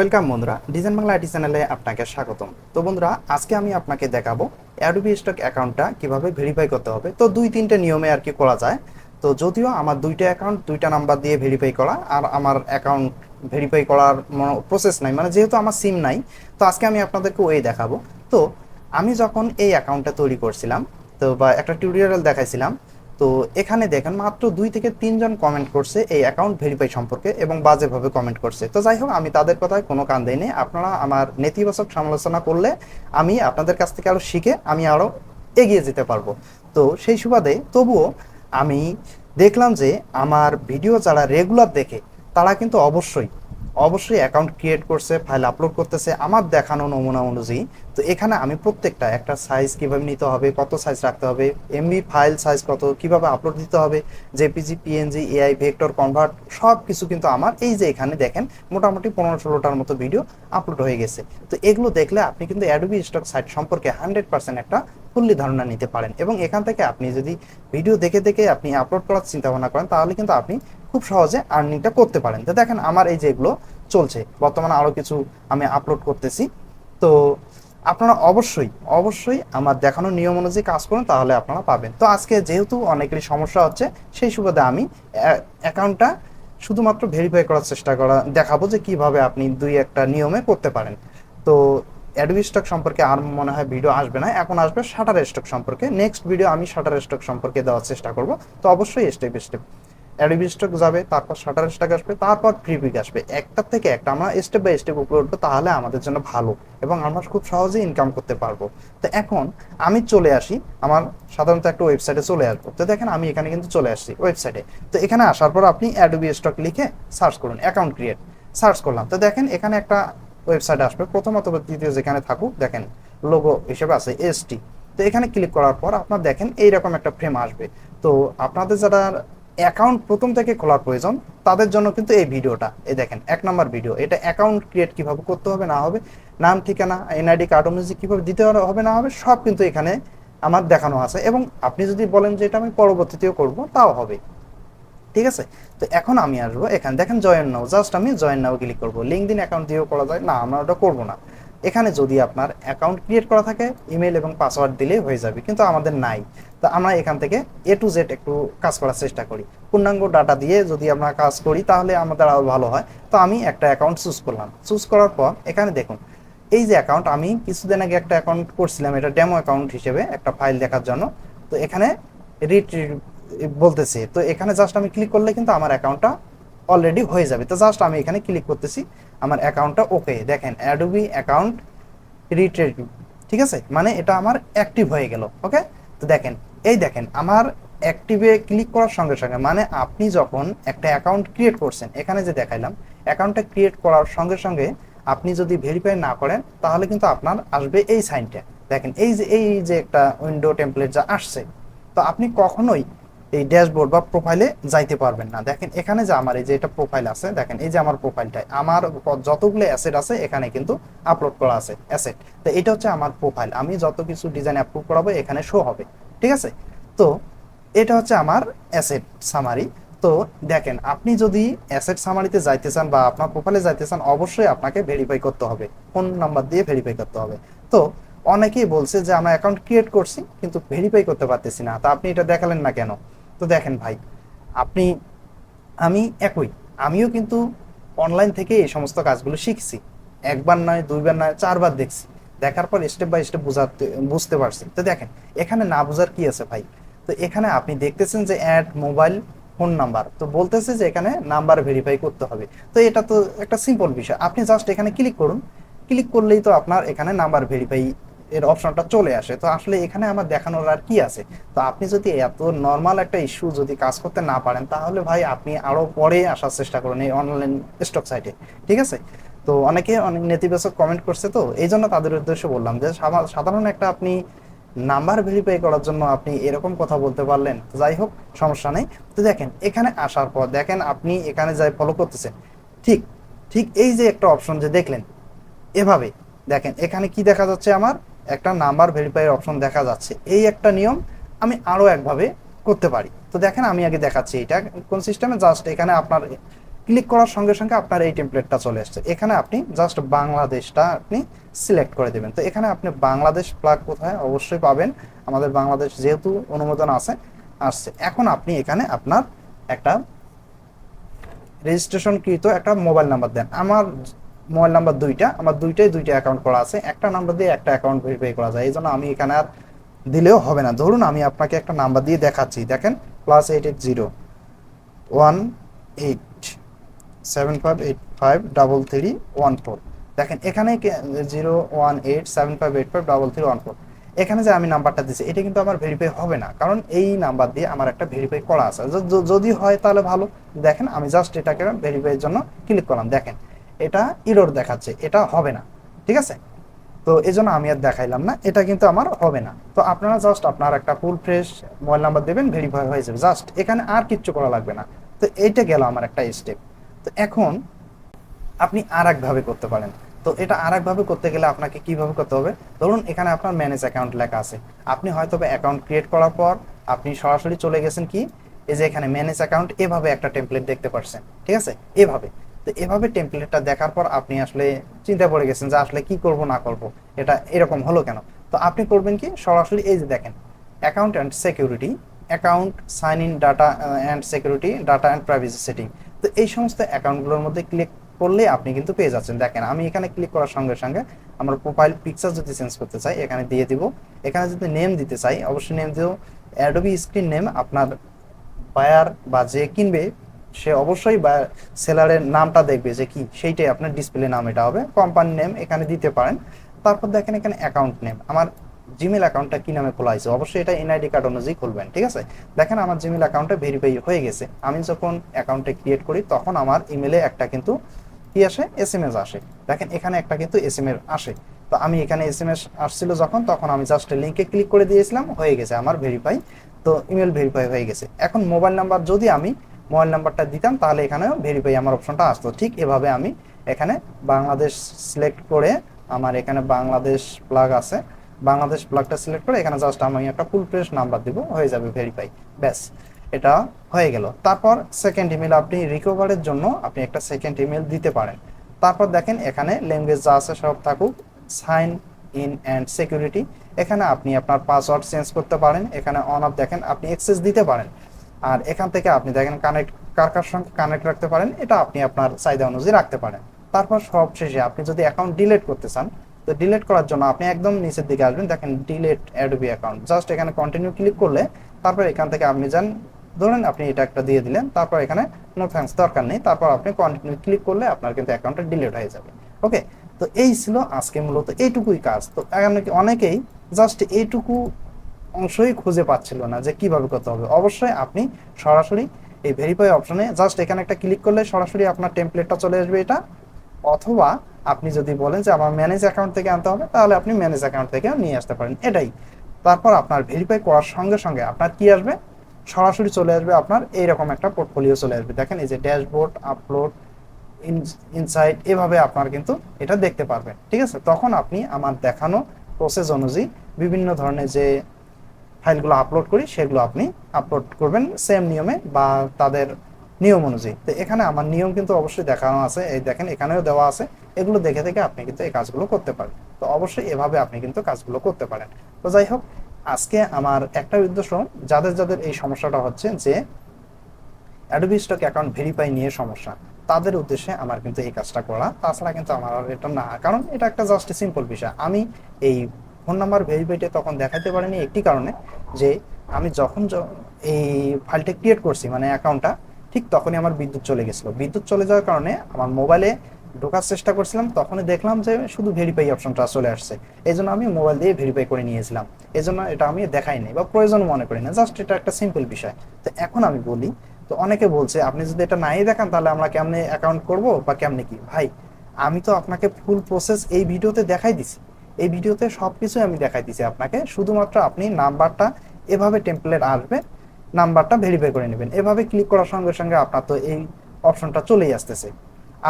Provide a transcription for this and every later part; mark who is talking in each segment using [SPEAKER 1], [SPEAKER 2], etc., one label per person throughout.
[SPEAKER 1] Welcome বন্ধুরা, design Bangla IT চ্যানেলে আপনাকে স্বাগতম। তো বন্ধুরা, আজকে আমি আপনাকে দেখাবো অ্যাডোবি স্টক অ্যাকাউন্টটা কীভাবে ভেরিফাই করতে হবে। তো দুই তিনটে নিয়মে আর কি করা যায়। তো যদিও আমার দুইটা অ্যাকাউন্ট দুইটা নাম্বার দিয়ে ভেরিফাই করা আর আমার অ্যাকাউন্ট ভেরিফাই করার প্রসেস নাই মানে যেহেতু আমার সিম নাই, তো আজকে আমি আপনাদেরকে ওই দেখাবো। তো আমি যখন এই অ্যাকাউন্টটা তৈরি করছিলাম, তো বা একটা টিউটোরিয়াল দেখাইছিলাম তো এখানে দেখেন মাত্র দুই থেকে তিনজন কমেন্ট করছে এই অ্যাকাউন্ট ভেরিফাই সম্পর্কে এবং বাজেভাবে কমেন্ট করছে। তো যাই হোক, আমি তাদের কথায় কোনো কান দেয়নি আপনারা আমার নেতিবাচক সমালোচনা করলে আমি আপনাদের কাছ থেকে আরও শিখে আমি আরও এগিয়ে যেতে পারব। তো সেই সুবাদে তবুও আমি দেখলাম যে আমার ভিডিও যারা রেগুলার দেখে, তারা কিন্তু অবশ্যই অবশ্যই অ্যাকাউন্ট ক্রিয়েট করছে ফাইল আপলোড করতেছে, আমার দেখানো নমুনা অনুযায়ী। তো এখানে আমি প্রত্যেকটা, একটা সাইজ কীভাবে নিতে হবে, কত সাইজ রাখতে হবে এমবি ফাইল সাইজ কত, কীভাবে আপলোড দিতে হবে JPG PNG AI vector convert সব কিছু কিন্তু আমার এই যে এখানে দেখেন, মোটামুটি পনেরো ষোলোটার মতো ভিডিও আপলোড হয়ে গেছে। তো এগুলো দেখলে আপনি কিন্তু অ্যাডোবি স্টক সাইট সম্পর্কে হান্ড্রেড পার্সেন্ট একটা ফুললি ধারণা নিতে পারেন এবং এখান থেকে আপনি যদি ভিডিও দেখে দেখে আপনি আপলোড করার চিন্তা ভাবনা করেন, তাহলে কিন্তু আপনি খুব সহজে আর্নিংটা করতে পারেন। তো দেখেন আমার এই যেগুলো চলছে, বর্তমানে আরও কিছু আমি আপলোড করতেছি। তো আপনারা অবশ্যই অবশ্যই আমার দেখানো নিয়ম অনুযায়ী কাজ করুন, তাহলে আপনারা পাবেন। তো আজকে যেহেতু অনেকেরই সমস্যা হচ্ছে, সেই সুবাদে আমি অ্যাকাউন্টটা শুধুমাত্র ভেরিফাই করার চেষ্টা করা, দেখাবো যে কীভাবে আপনি দুই একটা নিয়মে করতে পারেন। তো অ্যাডোবি স্টক সম্পর্কে আর মনে হয় ভিডিও আসবে না, এখন আসবে শাটার স্টক সম্পর্কে। নেক্সট ভিডিও আমি শাটার স্টক সম্পর্কে দেওয়ার চেষ্টা করব, তো অবশ্যই স্টেপ স্টেপ অ্যাডোবি স্টক যাবে, তারপর শাটার স্টক আসবে, তারপর ফ্রিপিক আসবে, একটার থেকে একটা। আমরা স্টেপ বাই স্টেপ উপরে উঠবো, তাহলে আমাদের জন্য ভালো এবং আমরা খুব সহজেই ইনকাম করতে পারব। তো এখন আমি চলে আসি, আমার সাধারণত একটা ওয়েবসাইটে চলে আসব। তো দেখেন, আমি এখানে কিন্তু চলে আসছি ওয়েবসাইটে তো এখানে আসার পর আপনি অ্যাডোবি স্টক লিখে সার্চ করুন অ্যাকাউন্ট ক্রিয়েট সার্চ করলাম। তো দেখেন, এখানে একটা ওয়েবসাইট আসবে। প্রথম অথবা দ্বিতীয় যেখানে থাকুক, দেখেন লোগো হিসেবে আছে এসটি তো এখানে ক্লিক করার পর আপনার দেখেন এইরকম একটা ফ্রেম আসবে। তো আপনাদের যারা অ্যাকাউন্ট প্রথম থেকে খোলার প্রয়োজন, তাদের জন্য কিন্তু এই ভিডিওটা। এই দেখেন, এক নম্বর ভিডিও এটা অ্যাকাউন্ট ক্রিয়েট কীভাবে করতে হবে, না হবে, নাম, ঠিকানা এনআইডি কার্ড অনুযায়ী কীভাবে দিতে হবে, না হবে, সব কিন্তু এখানে আমার দেখানো আছে। এবং আপনি যদি বলেন যে এটা আমি পরবর্তীতেও করব, তাও হবে। ঠিক আছে? তো এখন আমি আসব, এখানে দেখেন জয়েন নাও জাস্ট আমি জয়েন নাও ক্লিক করব। লিঙ্কদিন অ্যাকাউন্ট দিয়েও করা যায়, না, আমরা ওটা করব না। এখানে যদি আপনার অ্যাকাউন্ট ক্রিয়েট করা থাকে ইমেল এবং পাসওয়ার্ড দিলে হয়ে যাবে, কিন্তু আমাদের নাই। তো আমরা এখান থেকে এ টু জেড একটু কাজ করার চেষ্টা করি। পূর্ণাঙ্গ ডাটা দিয়ে যদি আমরা কাজ করি, তাহলে আমাদের আরও ভালো হয়। তো আমি একটা অ্যাকাউন্ট চুজ করলাম। চুজ করার পর, এখানে দেখুন, এই যে অ্যাকাউন্ট আমি কিছুদিন আগে একটা অ্যাকাউন্ট করছিলাম, এটা ডেমো অ্যাকাউন্ট হিসেবে একটা ফাইল দেখার জন্য। তো এখানে রিট বলতেছে, তো এখানে জাস্ট আমি ক্লিক করলে কিন্তু আমার অ্যাকাউন্টটা অলরেডি হয়ে যাবে। তো জাস্ট আমি এখানে ক্লিক করতেছি, আমার অ্যাকাউন্টটা ওকে দেখেন অ্যাডোবি অ্যাকাউন্ট রিট্রিভ ঠিক আছে? মানে এটা আমার অ্যাক্টিভ হয়ে গেল ওকে তো দেখেন, এই দেখেন, আমার অ্যাক্টিভে ক্লিক করার সঙ্গে সঙ্গে মানে আপনি যখন একটা অ্যাকাউন্ট ক্রিয়েট করছেন, এখানে যে দেখাইলাম অ্যাকাউন্টটা ক্রিয়েট করার সঙ্গে সঙ্গে আপনি যদি ভেরিফাই না করেন, তাহলে কিন্তু আপনার আসবে এই সাইনটা দেখেন, এই যে এই যে একটা উইন্ডো টেমপ্লেট যা আসছে, তো আপনি কখনোই এই ড্যাশবোর্ড বা প্রোফাইলে যাইতে পারবেন না। দেখেন এখানে যে আমার এই যে এটা প্রোফাইল আছে, দেখেন এই যে আমার প্রোফাইলটাই আমার যতগুলো অ্যাসেট আছে, এখানে কিন্তু আপলোড করা আছে অ্যাসেট তো এটা হচ্ছে আমার প্রোফাইল। আমি যত কিছু ডিজাইন অ্যাপ্রুভ করাবো, এখানে শো হবে। ঠিক আছে? তো এটা হচ্ছে আমার অ্যাসেট সামারি তো দেখেন, আপনি যদি অ্যাসেট সামারিতে যাইতে চান বা আপনার প্রোফাইলে যাইতে চান, অবশ্যই আপনাকে ভেরিফাই করতে হবে। ফোন নাম্বার দিয়ে ভেরিফাই করতে হবে। তো অনেকেই বলছে যে, আমরা অ্যাকাউন্ট ক্রিয়েট করছি, কিন্তু ভেরিফাই করতে পারতেছি না। তা আপনি এটা দেখালেন না কেন? তো দেখেন ভাই, আপনি, আমি একই, আমিও কিন্তু অনলাইন থেকে এই সমস্ত কাজগুলো শিখছি। একবার নয়, দুইবার নয়, চারবার দেখছি। দেখার পর স্টেপ বাই স্টেপ বুঝাতে, বুঝতে পারছি। তো দেখেন, এখানে না বোঝার কি আছে ভাই? তো এখানে আপনি দেখতেছেন যে অ্যাড মোবাইল ফোন নাম্বার তো বলতেছে যে এখানে নাম্বার ভেরিফাই করতে হবে। তো এটা তো একটা সিম্পল বিষয়। আপনি জাস্ট এখানে ক্লিক করুন। ক্লিক করলেই তো আপনার এখানে নাম্বার ভেরিফাই এর অপশনটা চলে আসে। তো আসলে এখানে আমার দেখানোর আর কি আছে? তো আপনি যদি এত নর্মাল একটা ইস্যু যদি কাজ করতে না পারেন, তাহলে ভাই আপনি আরও পরে আসার চেষ্টা করুন এই অনলাইন স্টক সাইটে ঠিক আছে? তো অনেকে অনেক নেতিবাচক কমেন্ট করছে তো, এই জন্য তাদের উদ্দেশ্যে বললাম যে সাধারণ একটা আপনি নাম্বার ভেরিফাই করার জন্য আপনি এরকম কথা বলতে পারলেন। যাই হোক, সমস্যা নেই। তো দেখেন, এখানে আসার পর দেখেন আপনি এখানে যাই ফলো করতেছেন, ঠিক ঠিক এই যে একটা অপশন যে দেখলেন, এভাবে। দেখেন, এখানে কি দেখা যাচ্ছে আমার? একটা নাম্বার ভেরিফাইয়ের অপশন দেখা যাচ্ছে। এই একটা নিয়ম আমি আরও একভাবে করতে পারি। তো দেখেন, আমি আগে দেখাচ্ছি এটা। কোন সিস্টেমে জাস্ট এখানে আপনার ক্লিক করার সঙ্গে সঙ্গে আপনার এই টেমপ্লেটটা চলে আসছে। এখানে আপনি জাস্ট বাংলাদেশটা আপনি সিলেক্ট করে দেবেন। তো এখানে আপনি বাংলাদেশ প্লাগ কোথায়? অবশ্যই পাবেন। আমাদের বাংলাদেশ যেহেতু অনুমোদন আছে, আসছে। এখন আপনি এখানে আপনার একটা রেজিস্ট্রেশনকৃত একটা মোবাইল নাম্বার দেন। আমার মোবাইল নাম্বার দুইটা, আমার দুইটাই দুইটা অ্যাকাউন্ট করা আছে। একটা নাম্বার দিয়ে একটা অ্যাকাউন্ট ভেরিফাই করা যায়। এই জন্য আমি এখানে আর দিলেও হবে না। ধরুন আমি আপনাকে একটা নাম্বার দিয়ে দেখাচ্ছি। দেখেন plus eight eight zero one eight seven five eight five double three one four দেখেন, এখানে zero one eight seven five eight five double three one four এখানে যে আমি নাম্বারটা দিচ্ছি এটা কিন্তু আমার ভেরিফাই হবে না। কারণ এই নাম্বার দিয়ে আমার একটা ভেরিফাই করা আছে। যদি হয় তাহলে ভালো। দেখেন, আমি জাস্ট এটাকে ভেরিফাইয়ের জন্য ক্লিক করলাম। দেখেন এটা ইরোর দেখাচ্ছে, এটা হবে না, ঠিক আছে? তো এই জন্য আমি আর দেখাইলাম না, এটা কিন্তু আমার হবে না। তো আপনারা জাস্ট আপনার একটা ফুল ফ্রেশ মোবাইল নাম্বার দেবেন ভেরিফাই হয়ে যাবে। জাস্ট এখানে আর কিচ্ছু করা লাগবে না। তো এইটা গেল আমার একটা স্টেপ তো এখন আপনি আর একভাবে করতে পারেন। তো এটা আর একভাবে করতে গেলে আপনাকে কীভাবে করতে হবে? ধরুন এখানে আপনার ম্যানেজ অ্যাকাউন্ট লেখা আছে। আপনি হয়তো অ্যাকাউন্ট ক্রিয়েট করার পর আপনি সরাসরি চলে গেছেন কি? এই যে এখানে ম্যানেজ অ্যাকাউন্ট এভাবে একটা টেমপ্লেট দেখতে পারছেন, ঠিক আছে? এভাবে। তো এভাবে টেমপ্লেটটা দেখার পর আপনি আসলে চিন্তা পড়ে গেছেন যে আসলে কি করব, না করব, এটা এরকম হলো কেন? তো আপনি করবেন কি, সরাসরি এই যে দেখেন account and security account sign in data and security data and privacy setting তো এই সমস্ত অ্যাকাউন্টগুলোর মধ্যে ক্লিক করলে আপনি কিন্তু পেয়ে যাচ্ছেন। দেখেন, আমি এখানে ক্লিক করার সঙ্গে সঙ্গে আমার প্রোফাইল পিকচার যদি চেঞ্জ করতে চাই, এখানে দিয়ে দিব। এখানে যদি নেম দিতে চাই, অবশ্যই নেম দিও। অ্যাডোবি স্ক্রিন নেম আপনার বায়ার বা যে কিনবে সে অবশ্যই সেলারের নামটা দেখবে যে কি, সেইটাই আপনার ডিসপ্লে নাম, এটা হবে। কোম্পানি নেম এখানে দিতে পারেন। তারপর দেখেন এখানে অ্যাকাউন্ট নেম আমার জিমেল অ্যাকাউন্টটা কি নামে খোলা হয়েছে? অবশ্যই এটা এনআইডি কার্ড অনুযায়ী খুলবেন, ঠিক আছে? দেখেন আমার জিমেল অ্যাকাউন্টটা ভেরিফাই হয়ে গেছে। আমি যখন অ্যাকাউন্টে ক্রিয়েট করি, তখন আমার ইমেলে একটা কিন্তু কি আসে? এস এম এস আসে। দেখেন এখানে একটা কিন্তু এস এম এস আসে। তো আমি এখানে এস এম এস আসছিল যখন, তখন আমি জাস্ট লিঙ্কে ক্লিক করে দিয়েছিলাম, হয়ে গেছে আমার ভেরিফাই তো ইমেল ভেরিফাই হয়ে গেছে। এখন মোবাইল নাম্বার যদি আমি মোবাইল নাম্বারটা দিতাম, তাহলে এখানে ভেরিফাই আমার অপশনটা আসতো। ঠিক এভাবে আমি এখানে বাংলাদেশ সিলেক্ট করে আমার এখানে বাংলাদেশ প্লাগ আছে। বাংলাদেশ প্লাগটা সিলেক্ট করে এখানে জাস্ট আমি একটা ফুল প্রেস নাম্বার দিব, হয়ে যাবে ভেরিফাই ব্যাস, এটা হয়ে গেল। তারপর সেকেন্ড ইমেল আপনি রিকভারের জন্য আপনি একটা সেকেন্ড ইমেল দিতে পারেন। তারপর দেখেন এখানে ল্যাঙ্গুয়েজ যা আছে সব থাকুক সাইন ইন অ্যান্ড সিকিউরিটি এখানে আপনি আপনার পাসওয়ার্ড চেঞ্জ করতে পারেন। এখানে অন অফ দেখেন, আপনি অ্যাক্সেস দিতে পারেন। আর এখান থেকে আপনি দেখেন কানেক্ট কার কার সঙ্গে কানেক্ট রাখতে পারেন, এটা আপনি আপনার চাহিদা অনুযায়ী রাখতে পারেন। তারপর সব শেষে আপনি যদি অ্যাকাউন্ট ডিলেট করতে চান, তো ডিলেট করার জন্য আপনি একদম নিচের দিকে আসবেন, দেখেন ডিলিট অ্যাডোবি অ্যাকাউন্ট জাস্ট এখানে কন্টিনিউ ক্লিক করলে তারপর এখান থেকে আপনি যান, ধরেন আপনি এটা একটা দিয়ে দিলেন, তারপর এখানে নো থ্যাঙ্কস দরকার নেই, তারপর আপনি কন্টিনিউ ক্লিক করলে আপনার কিন্তু অ্যাকাউন্টটা ডিলেট হয়ে যাবে। ওকে তো এই ছিল আজকে মূলত এইটুকুই কাজ। তো অনেকে- অনেকেই জাস্ট এইটুকু অংশই খুঁজে পাচ্ছিল না যে কীভাবে করতে হবে। অবশ্যই আপনি সরাসরি এই ভেরিফাই অপশনে জাস্ট এখানে একটা ক্লিক করলে সরাসরি আপনার টেমপ্লেটটা চলে আসবে এটা। অথবা আপনি যদি বলেন যে আমার ম্যানেজ অ্যাকাউন্ট থেকে আনতে হবে, তাহলে আপনি ম্যানেজ অ্যাকাউন্ট থেকেও নিয়ে আসতে পারেন। এটাই। তারপর আপনার ভেরিফাই করার সঙ্গে সঙ্গে আপনার কি আসবে? সরাসরি চলে আসবে আপনার এইরকম একটা পোর্টফোলিও চলে আসবে। দেখেন এই যে ড্যাশবোর্ড আপলোড ইনসাইট এভাবে আপনার কিন্তু এটা দেখতে পারবেন। ঠিক আছে? তখন আপনি আমার দেখানো প্রসেস অনুযায়ী বিভিন্ন ধরনের যে ফাইলগুলো আপলোড করি, সেগুলো আপনি আপলোড করবেন সেম নিয়মে বা তাদের নিয়ম অনুযায়ী। তো এখানে আমার নিয়ম কিন্তু অবশ্যই দেখানো আছে। এই দেখেন এখানেও দেওয়া আছে। এগুলো দেখে দেখে আপনি কিন্তু এই কাজগুলো করতে পারেন। তো অবশ্যই এভাবে আপনি কিন্তু কাজগুলো করতে পারেন। তো যাই হোক, আজকে আমার একটা উদ্দেশ্য, যাদের যাদের এই সমস্যাটা হচ্ছে যে অ্যাডোবি স্টক অ্যাকাউন্ট ভেরিফাই নিয়ে সমস্যা, তাদের উদ্দেশ্যে আমার কিন্তু এই কাজটা করা। তাছাড়া কিন্তু আমার এটা না, কারণ এটা একটা জাস্ট সিম্পল বিষয়। আমি এই ফোন নাম্বার ভেরিফাইটা তখন দেখাতে পারিনি একটি কারণে যে আমি যখন এই ফাইলটা ক্রিয়েট করছি মানে অ্যাকাউন্টটা ঠিক তখনই আমার বিদ্যুৎ চলে গেছিল। বিদ্যুৎ চলে যাওয়ার কারণে আমার মোবাইলে ঢোকার চেষ্টা করছিলাম, তখনই দেখলাম যে শুধু ভেরিফাই অপশনটা চলে আসছে। এই জন্য আমি মোবাইল দিয়ে ভেরিফাই করে নিয়েছিলাম। এই জন্য এটা আমি দেখাইনি বা প্রয়োজন মনে করি না জাস্ট এটা একটা সিম্পল বিষয়। তো এখন আমি বলি, তো অনেকে বলছে, আপনি যদি এটা নাই দেখান, তাহলে আমরা কেমনে অ্যাকাউন্ট করব বা কেমনে কি? ভাই, আমি তো আপনাকে ফুল প্রসেস এই ভিডিওতে দেখাই দিছি। এই ভিডিওতে সব কিছু আমি দেখাই দিছি আপনাকে। শুধুমাত্র আপনি নাম্বারটা এভাবে টেমপ্লেট আসবে, নাম্বারটা ভেরিফাই করে নেবেন। এভাবে ক্লিক করার সঙ্গে সঙ্গে আপনার তো এই অপশনটা চলেই আসতেছে।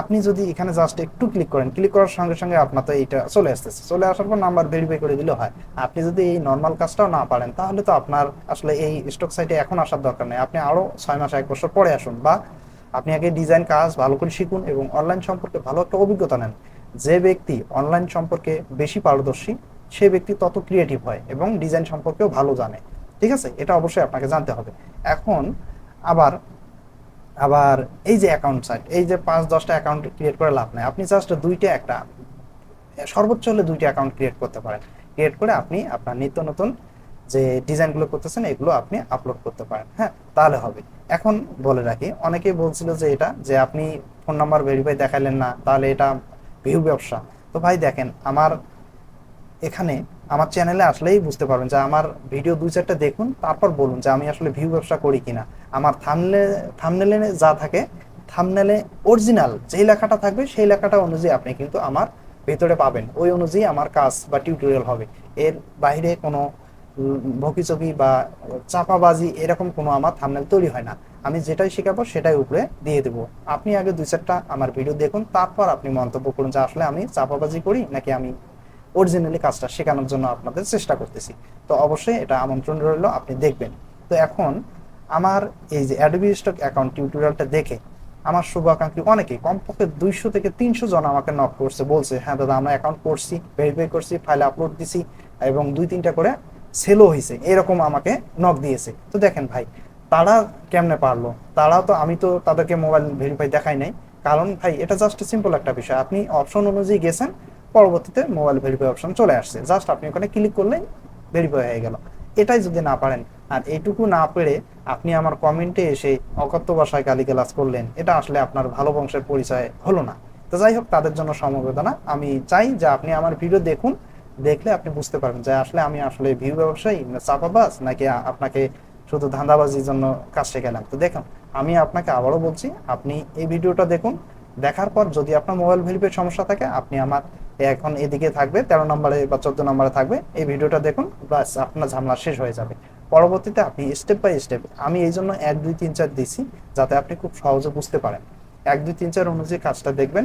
[SPEAKER 1] আপনি যদি এখানে জাস্ট একটু ক্লিক করেন ক্লিক করার সঙ্গে সঙ্গে আপনার তো এইটা চলে আসতেছে। চলে আসার পর নাম্বার ভেরিফাই করে দিলে হয়। আপনি যদি এই নর্মাল কাজটাও না পারেন, তাহলে তো আপনার আসলে এই স্টক সাইটে এখন আসার দরকার নেই। আপনি আরও ছয় মাস, এক বছর পরে আসুন বা আপনি আগে ডিজাইন কাজ ভালো করে শিখুন এবং অনলাইন সম্পর্কে ভালো একটা অভিজ্ঞতা নেন। যে ব্যক্তি অনলাইন সম্পর্কে বেশি পারদর্শী, সে ব্যক্তি তত ক্রিয়েটিভ হয় এবং ডিজাইন সম্পর্কেও ভালো জানে। ঠিক আছে? এটা অবশ্যই আপনাকে জানতে হবে। এখন আবার আবার এই যে অ্যাকাউন্ট সাইট এই যে পাঁচ, দশটা অ্যাকাউন্ট ক্রিয়েট করে লাভ নেই। আপনি জাস্ট দুইটা একটা, সর্বোচ্চ হলে দুইটা অ্যাকাউন্ট ক্রিয়েট করতে পারেন। ক্রিয়েট করে আপনি আপনার নিত্য নতুন যে ডিজাইনগুলো করতেছেন, এগুলো আপনি আপলোড করতে পারেন। হ্যাঁ? তাহলে হবে। এখন বলে রাখি, অনেকেই বলছিল যে এটা, যে আপনি ফোন নাম্বার ভেরিফাই দেখালেন না, তাহলে এটা ভিউ ব্যবসা। তো ভাই দেখেন, আমার এখানে আমার চ্যানেলে আসলেই বুঝতে পারবেন যে আমার ভিডিও দুই চারটা দেখুন, তারপর বলুন যে আমি আসলে ভিউ ব্যবসা করি কিনা। আমার থামলে থামনেলে যা থাকে থামনেলে অরিজিনাল যেই লেখাটা থাকবে, সেই লেখাটা অনুযায়ী আপনি কিন্তু আমার ভেতরে পাবেন। ওই অনুযায়ী আমার কাজ বা টিউটোরিয়াল হবে। এর বাইরে কোনো ভকিচকি বা চাপাবাজি এরকম কোনো আমার থামনেল তৈরি হয় না। আমি যেটাই শেখাবো সেটাই উপরে দিয়ে দেবো। আপনি আগে দুই চারটা আমার ভিডিও দেখুন, তারপর আপনি মন্তব্য করুন যে আসলে আমি চাপাবাজি করি নাকি আমি অরিজিনালি কাজটা শেখানোর জন্য আপনাদের চেষ্টা করতেছি। তো অবশ্যই এটা আমন্ত্রণ রইল, আপনি দেখবেন। তো এখন আমার এই যে অ্যাডোবি স্টক অ্যাকাউন্ট টিউটোরিয়ালটা দেখে আমার শুভাকাঙ্ক্ষী অনেকে কমপক্ষে দুইশো থেকে তিনশো জন আমাকে নক করছে, বলছে হ্যাঁ দাদা, আমরা অ্যাকাউন্ট করছি ভেরিফাই করছি ফাইল আপলোড দিছি এবং দুই তিনটা করে সেলও হয়েছে এরকম আমাকে নক দিয়েছে। তো দেখেন ভাই, তারা কেমনে পারল? তারা তো, আমি তো তাদেরকে মোবাইল ভেরিফাই দেখাই নাই। কারণ ভাই, এটা জাস্ট সিম্পল একটা বিষয়। আপনি অপশন অনুযায়ী গেছেন, পরবর্তীতে মোবাইল ভেরিফাই অপশন চলে আসছে। জাস্ট আপনি ওখানে ক্লিক করলেই ভেরিফাই হয়ে গেল। এটাই যদি না পারেন, আর এইটুকু না পেরে আপনি আমার কমেন্টে এসে অকথ্য ভাষায় গালিগালাজ করলেন, এটা আসলে আপনার ভালো বংশের পরিচয় হলো না। তো যাই হোক, তাদের জন্য সমবেদনা। আমি চাই যে আপনি আমার ভিডিও দেখুন দেখলে আপনি বুঝতে পারবেন যে আসলে আমি আসলে ভিউ ব্যবসায়ী না চাপাবাস নাকি আপনাকে শুধু ধান্দাবাজির জন্য কাজ শেখালাম। তো দেখুন, আমি আপনাকে আবারও বলছি, আপনি এই ভিডিওটা দেখুন। দেখার পর যদি আপনার মোবাইল ভেরিফাই সমস্যা থাকে, আপনি আমার এখন এদিকে থাকবে, তেরো নম্বরে বা চোদ্দ নম্বরে থাকবে। এই ভিডিওটা দেখুন বাস আপনার ঝামেলা শেষ হয়ে যাবে। পরবর্তীতে আপনি স্টেপ বাই স্টেপ আমি এই জন্য এক, দুই, তিন, চার দিছি, যাতে আপনি খুব সহজে বুঝতে পারেন। এক, দুই, তিন, চার অনুযায়ী কাজটা দেখবেন।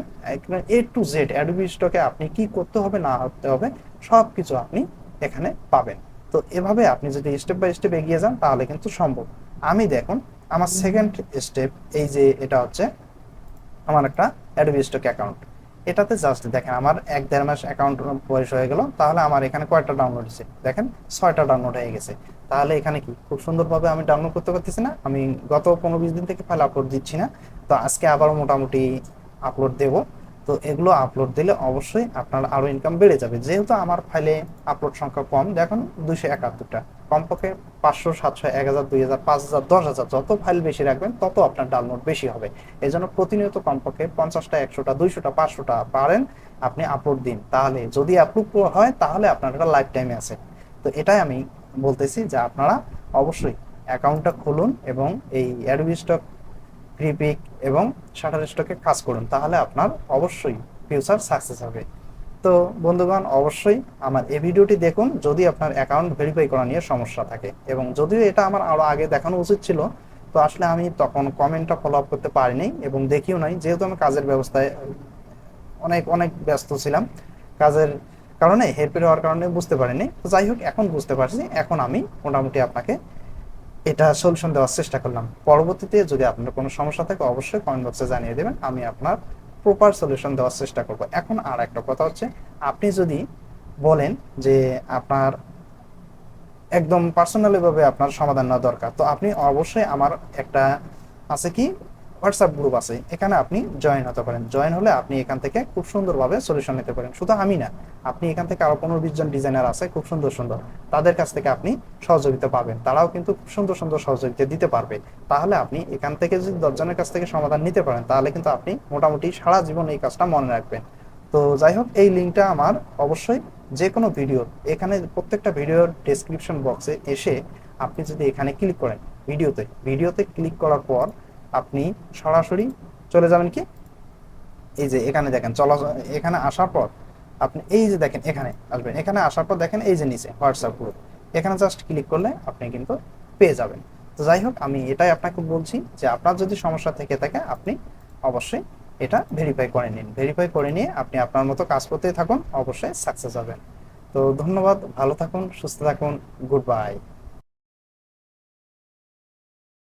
[SPEAKER 1] এ টু জেড অ্যাডোবি স্টকে আপনি কি করতে হবে, না করতে হবে সব কিছু আপনি এখানে পাবেন। তো এভাবে আপনি যদি স্টেপ বাই স্টেপ এগিয়ে যান, তাহলে কিন্তু সম্ভব। আমি দেখুন, আমার সেকেন্ড স্টেপ এই যে এটা হচ্ছে আমার একটা অ্যাডোবি স্টক অ্যাকাউন্ট এটাতে জাস্ট দেখেন আমার এক দেড় মাস অ্যাকাউন্ট বয়স হয়ে গেল, তাহলে আমার এখানে কয়টা ডাউনলোড হয়েছে দেখেন ছয়টা ডাউনলোড হয়ে গেছে। তাহলে এখানে কি? খুব সুন্দরভাবে আমি ডাউনলোড করতে পারতেছি না। আমি গত পনেরো বিশ দিন থেকে ফাইল আপলোড দিচ্ছি না। তো আজকে আবারও মোটামুটি আপলোড দেব। তো এগুলো আপলোড দিলে অবশ্যই আপনার আরও ইনকাম বেড়ে যাবে। যেহেতু আমার ফাইলে আপলোড সংখ্যা কম, দেখুন দুইশো একাত্তরটা। কমপক্ষে পাঁচশো, সাতশো, এক হাজার, দুই হাজার, পাঁচ হাজার, দশ হাজার যত ফাইল বেশি রাখবেন, তত আপনার ডাউনলোড বেশি হবে। এই জন্য প্রতিনিয়ত কমপক্ষে পঞ্চাশটা, একশোটা, দুইশোটা, পাঁচশোটা পারেন আপনি আপলোড দিন। তাহলে যদি অ্যাপ্রুভ হয়, তাহলে আপনার একটা লাইফ টাইমে আছে। তো এটাই আমি বলতেছি যে আপনারা অবশ্যই অ্যাকাউন্টটা খুলুন এবং এই অ্যাডবি স্টক ক্রিপিক এবং শাটার স্টকে কাজ করুন। তাহলে আপনার অবশ্যই ফিউচার সাকসেস হবে। তো বন্ধুগণ, অবশ্যই আমার এই ভিডিওটি দেখুন যদি আপনার অ্যাকাউন্ট ভেরিফাই করা নিয়ে সমস্যা থাকে। এবং যদিও এটা আমার আরও আগে দেখানো উচিত ছিল, তো আসলে আমি তখন কমেন্টটা ফলো আপ করতে পারিনি এবং দেখিও নাই। যেহেতু আমি কাজের ব্যবস্থায় অনেক অনেক ব্যস্ত ছিলাম, কাজের কারণে হেরফের হওয়ার কারণে বুঝতে পারিনি। তো যাই হোক, এখন বুঝতে পারছি, এখন আমি মোটামুটি আপনাকে এটা সলিউশন দেওয়ার চেষ্টা করলাম। পরবর্তীতে যদি আপনার কোনো সমস্যা থাকে, অবশ্যই কমেন্ট বক্সে জানিয়ে দেবেন, আমি আপনার প্রপার সলিউশন দেওয়ার চেষ্টা করব। এখন আর একটা কথা হচ্ছে, আপনি যদি বলেন যে আপনার একদম পার্সোনালি ভাবে আপনার সমাধান নেওয়া দরকার, তো আপনি অবশ্যই আমার একটা আছে কি? হোয়াটসঅ্যাপ গ্রুপ আছে, এখানে আপনি জয়েন হতে পারেন। জয়েন হলে আপনি এখান থেকে খুব সুন্দরভাবে সলিউশন নিতে পারেন। শুধু আমি না, আপনি এখান থেকে আরও পনেরো বিশ জন ডিজাইনার আছে, খুব সুন্দর সুন্দর। তাদের কাছ থেকে আপনি সহযোগিতা পাবেন। তারাও কিন্তু খুব সুন্দর সুন্দর সহযোগিতা দিতে পারবে। তাহলে আপনি এখান থেকে যদি দশজনের কাছ থেকে সমাধান নিতে পারেন, তাহলে কিন্তু আপনি মোটামুটি সারা জীবন এই কাজটা মনে রাখবেন। তো যাই হোক, এই লিঙ্কটা আমার অবশ্যই যে কোনো ভিডিও এখানে প্রত্যেকটা ভিডিওর ডেসক্রিপশন বক্সে এসে আপনি যদি এখানে ক্লিক করেন ভিডিওতে ভিডিওতে ক্লিক করার পর আপনি সরাসরি চলে যাবেন কি? এই যে এখানে দেখেন, চলা, এখানে আসার পর আপনি এই যে দেখেন, এখানে আসবেন। এখানে আসার পর দেখেন এই যে নিচে, হোয়াটসঅ্যাপ গ্রুপ এখানে জাস্ট ক্লিক করলে আপনি কিন্তু পেয়ে যাবেন। তো যাই হোক, আমি এটাই আপনাকে বলছি যে আপনার যদি সমস্যা থেকে থাকে, আপনি অবশ্যই এটা ভেরিফাই করে নিন। ভেরিফাই করে নিয়ে আপনি আপনার মতো কাজ করতেই থাকুন, অবশ্যই সাকসেস হবেন। তো ধন্যবাদ, ভালো থাকুন, সুস্থ থাকুন গুড বাই